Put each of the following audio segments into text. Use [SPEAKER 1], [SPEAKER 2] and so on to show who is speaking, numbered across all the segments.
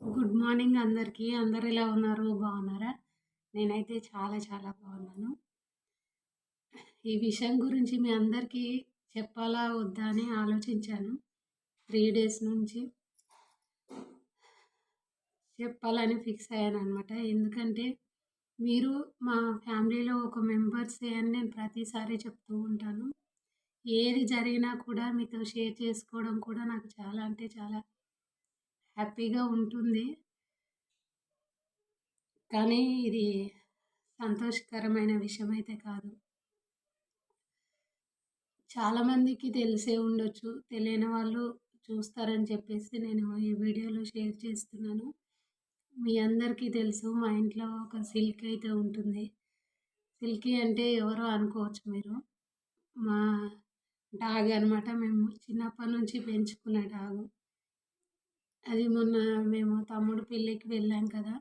[SPEAKER 1] Good morning అందరికీ. అందరు ఎలా ఉన్నారు? బాగున్నారా? నేనైతే చాలా చాలా బాగున్నాను. ఈ విషయం గురించి మీ అందరికీ చెప్పాలా? వద్దా? అని ఆలోచించాను. త్రీ డేస్ నుంచి. చెప్పాలని ఫిక్స్ అయ్యాను అనమాట ఎందుకంటే మీరు మా ఫ్యామిలీలో ఒక మెంబర్సే అని నేను ప్రతిసారి చెప్తూ ఉంటాను. ఏది జరిగినా కూడా మీతో షేర్ చేసుకోవడం కూడా నాకు చాలా అంటే చాలా హ్యాపీగా ఉంటుంది. కానీ ఇది సంతోషకరమైన విషయమైతే కాదు. చాలామందికి తెలిసే ఉండొచ్చు. తెలియని వాళ్ళు చూస్తారని చెప్పేసి నేను ఈ వీడియోలో షేర్ చేస్తున్నాను. మీ అందరికీ తెలుసు మా ఇంట్లో ఒక సిల్క్ అయితే ఉంటుంది. సిల్కీ అంటే ఎవరో అనుకోవచ్చు మీరు. మా డాగ్ అనమాట. మేము చిన్నప్పటి నుంచి పెంచుకున్న డాగు. అది మొన్న మేము తమ్ముడు పెళ్ళికి వెళ్ళాం కదా!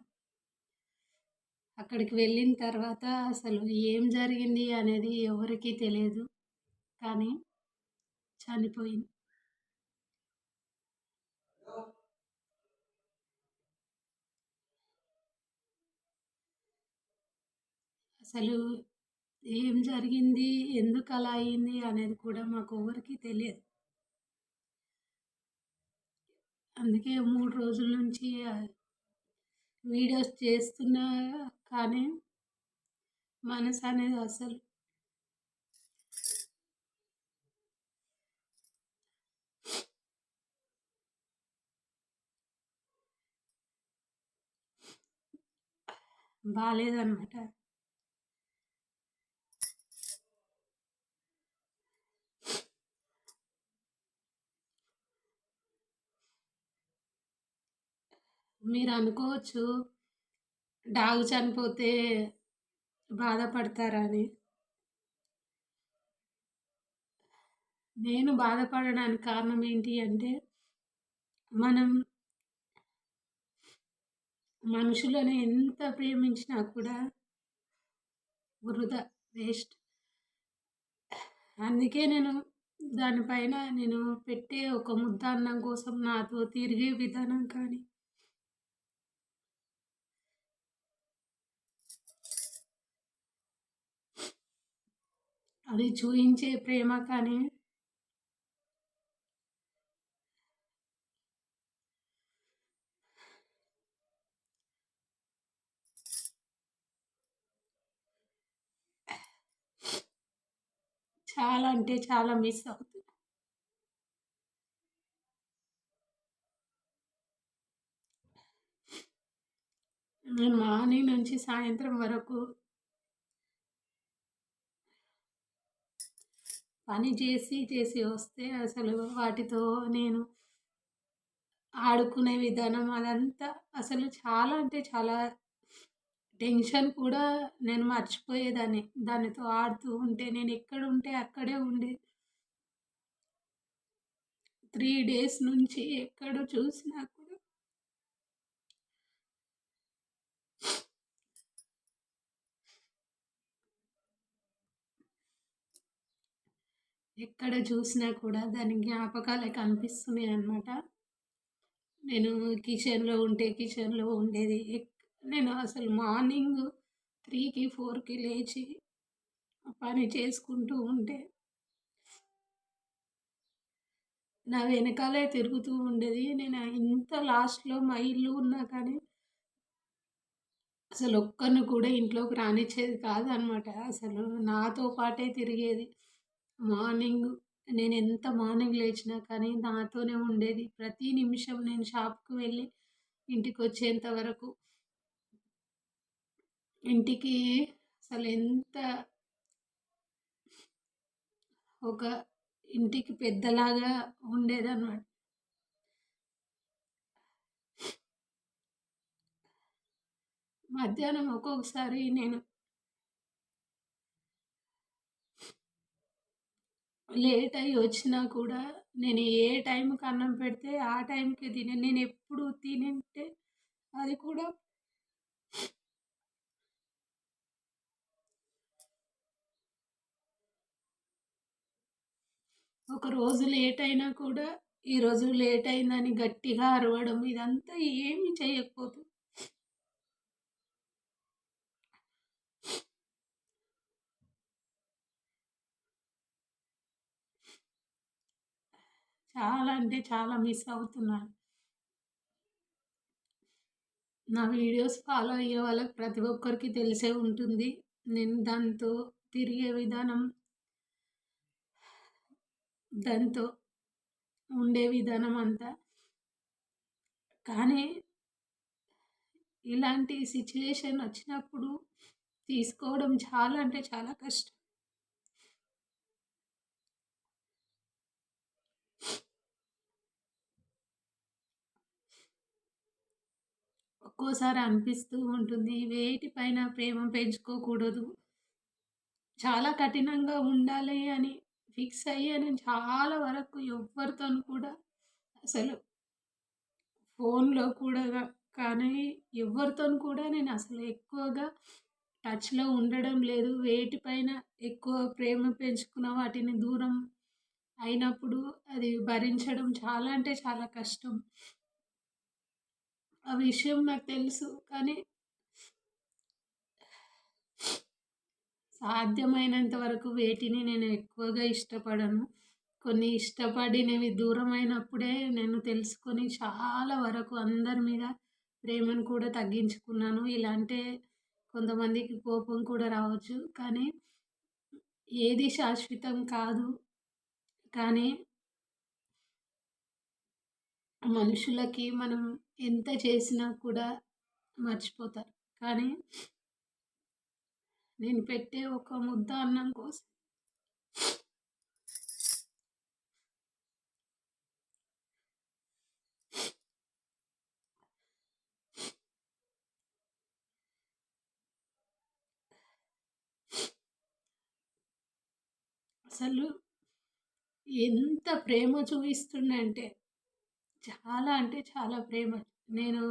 [SPEAKER 1] అక్కడికి వెళ్ళిన తర్వాత అసలు ఏం జరిగింది అనేది ఎవరికీ తెలియదు. కానీ చనిపోయింది. అసలు ఏం జరిగింది? ఎందుకు అలా అయింది? అనేది కూడా మాకు ఎవరికి తెలియదు. అందుకే మూడు రోజుల నుంచి వీడియోస్ చేస్తున్నా కానీ మనసు అనేది అసలు బాగాలేదన్నమాట మీరు అనుకోవచ్చు డాగ్ చనిపోతే బాధపడతారని నేను బాధపడడానికి కారణం ఏంటి అంటే మనం మనుషులను ఎంత ప్రేమించినా కూడా వృధా. వేస్ట్. అందుకే నేను దానిపైన నేను పెట్టే ఒక ముద్ద అన్నం కోసం నాతో తిరిగే విధానం కానీ అది చూయించే ప్రేమ కానీ చాలా అంటే చాలా మిస్ అవుతుంది. నేను మార్నింగ్ నుంచి సాయంత్రం వరకు పని చేసి చేసి వస్తే అసలు వాటితో నేను ఆడుకునే విధానం అదంతా అసలు చాలా అంటే చాలా టెన్షన్ కూడా నేను మర్చిపోయేదాన్ని. దానితో ఆడుతూ ఉంటే నేను ఎక్కడ ఉంటే అక్కడే ఉండి త్రీ డేస్ నుంచి ఎక్కడ చూసినా కూడా ఎక్కడ చూసినా కూడా దాని జ్ఞాపకాలే కనిపిస్తున్నాయి అన్నమాట నేను కిచెన్‌లో ఉంటే కిచెన్‌లో ఉండేది. ఎక్ నేను అసలు మార్నింగ్ 3కి, 4కి లేచి పని చేసుకుంటూ ఉంటే నా వెనకాలే తిరుగుతూ ఉండేది. నేను ఇంత లాస్ట్‌లో మా ఇల్లు ఉన్నా కానీ అసలు ఒక్కరిని కూడా ఇంట్లోకి రానిచ్చేది కాదనమాట. అసలు నాతో పాటే తిరిగేది. మార్నింగ్ నేను ఎంత మార్నింగ్ లేచినా కానీ నాతోనే ఉండేది. ప్రతి నిమిషం నేను షాప్‌కి వెళ్ళి ఇంటికొచ్చేంత వరకు ఇంటికి అసలు ఎంత ఒక ఇంటికి పెద్దలాగా ఉండేదన్నమాట మధ్యాహ్నం ఒక్కొక్కసారి నేను లేట్ అయ్యి వచ్చినా కూడా నేను ఏ టైంకి అన్నం పెడితే ఆ టైంకి తినే నేను ఎప్పుడు తినింటే అది కూడా ఒక రోజు లేట్ అయినా కూడా ఈరోజు లేట్ అయిందని గట్టిగా అరవడం ఇదంతా ఏమి చేయకపోతుంది చాలా అంటే చాలా మిస్ అవుతున్నాను. నా వీడియోస్ ఫాలో అయ్యే వాళ్ళకి ప్రతి ఒక్కరికి తెలిసే ఉంటుంది. నేను దాంతో తిరిగే విధానం దాంతో ఉండే విధానం అంతా. కానీ ఇలాంటి సిచ్యువేషన్ వచ్చినప్పుడు తీసుకోవడం చాలా అంటే చాలా కష్టం. ఒక్కోసారి అనిపిస్తూ ఉంటుంది. వేటిపైన ప్రేమ పెంచుకోకూడదు. చాలా కఠినంగా ఉండాలి అని ఫిక్స్ అయ్యి నేను చాలా వరకు ఎవ్వరితో కూడా అసలు ఫోన్లో కూడా కానీ ఎవరితో కూడా నేను అసలు ఎక్కువగా టచ్లో ఉండడం లేదు. వేటిపైన ఎక్కువ ప్రేమ పెంచుకున్న వాటిని దూరం అయినప్పుడు అది భరించడం చాలా అంటే చాలా కష్టం. ఆ విషయం నాకు తెలుసు. కానీ సాధ్యమైనంత వరకు వేటిని నేను ఎక్కువగా ఇష్టపడను. కొన్ని ఇష్టపడినవి దూరమైనప్పుడే నేను తెలుసుకొని చాలా వరకు అందరి మీద ప్రేమను కూడా తగ్గించుకున్నాను. ఇలాంటే కొంతమందికి కోపం కూడా రావచ్చు. కానీ ఏది శాశ్వతం కాదు. కానీ మనుషులకి మనం ఎంత చేసినా కూడా మర్చిపోతారు. కానీ నేను పెట్టే ఒక ముద్ద అన్నం కోసం అసలు ఎంత ప్రేమ చూపిస్తుండంటే చాలా అంటే చాలా ప్రేమ. నేను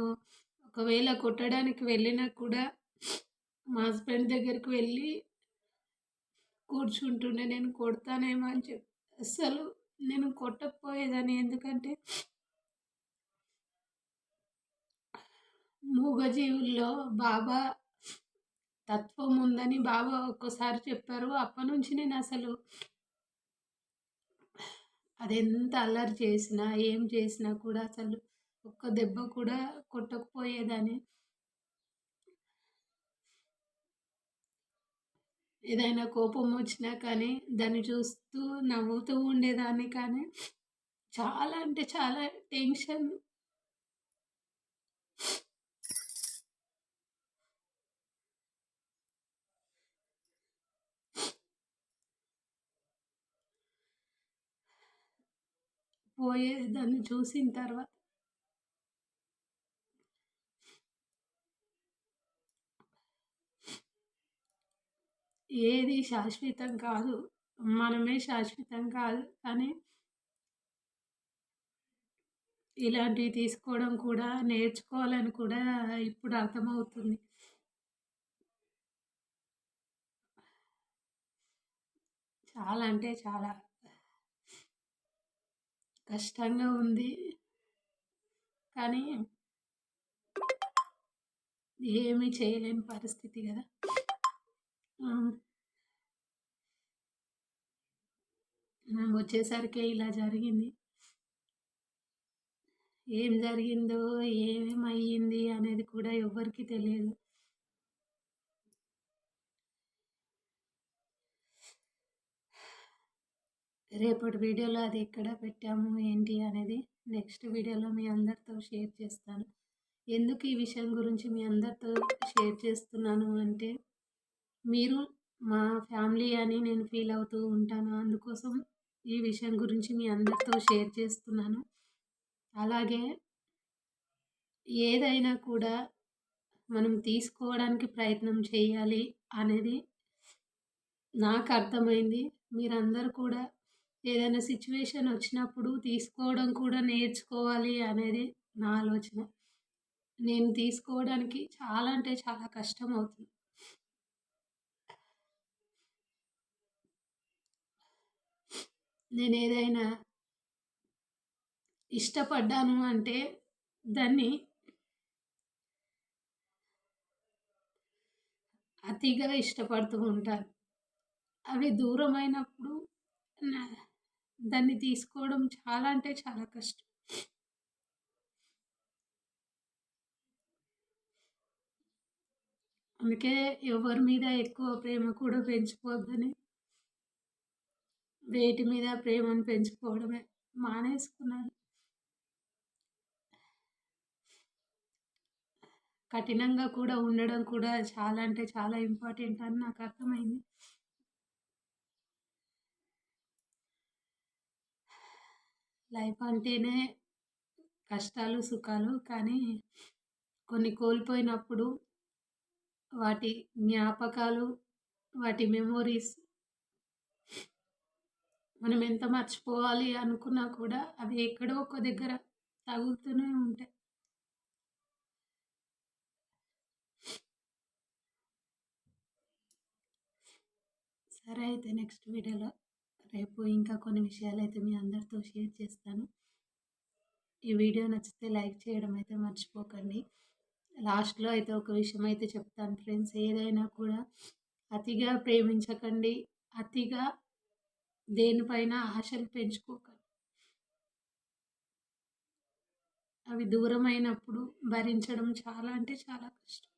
[SPEAKER 1] ఒకవేళ కొట్టడానికి వెళ్ళినా కూడా మా హస్బెండ్ దగ్గరికి వెళ్ళి కూర్చుంటుండే నేను కొడతానేమో అని చెప్పి. అసలు నేను కొట్టకపోయేదాన్ని. ఎందుకంటే మూగజీవుల్లో బాబా తత్వం ఉందని బాబా ఒక్కసారి చెప్పారు. అప్పటి నుంచి నేను అసలు అది ఎంత అల్లరి చేసినా ఏం చేసినా కూడా అసలు ఒక్క దెబ్బ కూడా కొట్టకపోయేదాన్ని. ఏదైనా కోపం వచ్చినా కానీ దాన్ని చూస్తూ నవ్వుతూ ఉండేదాన్ని కానీ చాలా అంటే చాలా టెన్షన్ పోయే దాన్ని చూసిన తర్వాత ఏది శాశ్వతం కాదు మనమే శాశ్వతం కాదు కానీ ఇలాంటివి తీసుకోవడం కూడా నేర్చుకోవాలని కూడా ఇప్పుడు అర్థమవుతుంది. చాలా అంటే చాలా. కష్టంగా ఉంది. కానీ ఏమీ చేయలేని పరిస్థితి కదా. మేము వచ్చేసరికి ఇలా జరిగింది. ఏం జరిగిందో ఏమేమయ్యింది అనేది కూడా ఎవ్వరికీ తెలియదు. రేపటి వీడియోలో అది ఎక్కడ పెట్టాము ఏంటి అనేది నెక్స్ట్ వీడియోలో మీ అందరితో షేర్ చేస్తాను. ఎందుకు ఈ విషయం గురించి మీ అందరితో షేర్ చేస్తున్నాను అంటే మీరు మా ఫ్యామిలీ అని నేను ఫీల్ అవుతూ ఉంటాను. అందుకోసం ఈ విషయం గురించి మీ అందరితో షేర్ చేస్తున్నాను. అలాగే ఏదైనా కూడా మనం తీసుకోవడానికి ప్రయత్నం చేయాలి అనేది నాకు అర్థమైంది. మీరందరూ కూడా ఏదైనా సిచ్యువేషన్ వచ్చినప్పుడు తీసుకోవడం కూడా నేర్చుకోవాలి అనేది నా ఆలోచన. నేను తీసుకోవడానికి చాలా అంటే చాలా కష్టం అవుతుంది నేను ఏదైనా ఇష్టపడ్డాను అంటే దాన్ని అతిగా ఇష్టపడుతూ ఉంటాను. అవి దూరమైనప్పుడు నా దాన్ని తీసుకోవడం చాలా అంటే చాలా కష్టం. అందుకే ఎవరి మీద ఎక్కువ ప్రేమ కూడా పెంచుకోవద్దని వేటి మీద ప్రేమను పెంచుకోవడమే మానేసుకున్నాను. కఠినంగా కూడా ఉండడం కూడా చాలా అంటే చాలా ఇంపార్టెంట్ అని నాకు అర్థమైంది. లైఫ్ అంటేనే కష్టాలు సుఖాలు. కానీ కొన్ని కోల్పోయినప్పుడు వాటి జ్ఞాపకాలు వాటి మెమోరీస్ మనం ఎంత మర్చిపోవాలి అనుకున్నా కూడా అవి ఎక్కడో ఒక దగ్గర తగులుతూనే ఉంటాయి. సరే అయితే నెక్స్ట్ వీడియోలో రేపు ఇంకా కొన్ని విషయాలు అయితే మీ అందరితో షేర్ చేస్తాను. ఈ వీడియో నచ్చితే లైక్ చేయడం అయితే మర్చిపోకండి. లాస్ట్లో అయితే ఒక విషయం అయితే చెప్తాను ఫ్రెండ్స్. ఏదైనా కూడా అతిగా ప్రేమించకండి. అతిగా దేనిపైన ఆశలు పెంచుకోకండి. అవి దూరమైనప్పుడు భరించడం చాలా అంటే చాలా కష్టం.